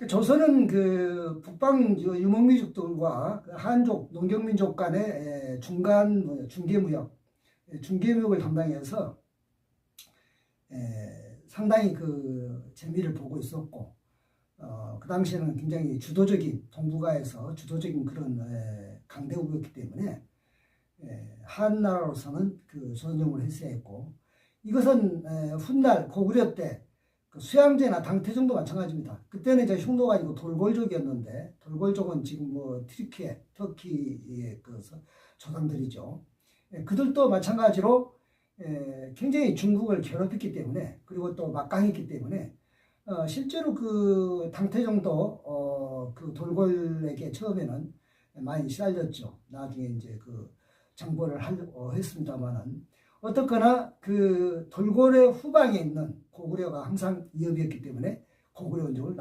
그 조선은 그 북방 유- 유목민족들과 그 한족 농경민족 간의 에, 중간 뭐 중개무역 에, 중개무역을 담당해서 에, 상당히 그 재미를 보고 있었고 어, 그 당시에는 굉장히 주도적인 동북아에서 주도적인 그런 에, 강대국이었기 때문에 에, 한나라로서는 그 존중을 했어야 했고 이것은 에, 훗날 고구려 때그 수양제나 당태종도 마찬가지입니다. 그때는 이제 흉노가 아니고 돌골족이었는데 돌골족은 지금 뭐 트리키에 터키의 그 서- 조상들이죠. 예, 그들도 마찬가지로 예, 굉장히 중국을 괴롭혔기 때문에 그리고 또 막강했기 때문에 어, 실제로 그 당태종도 어, 그 돌골에게 처음에는 많이 시달렸죠. 나중에 이제 그 정보를 할, 어, 했습니다만은 어떻거나 그 돌고래 후방에 있는 고구려가 항상 위협이었기 때문에 고구려 원족을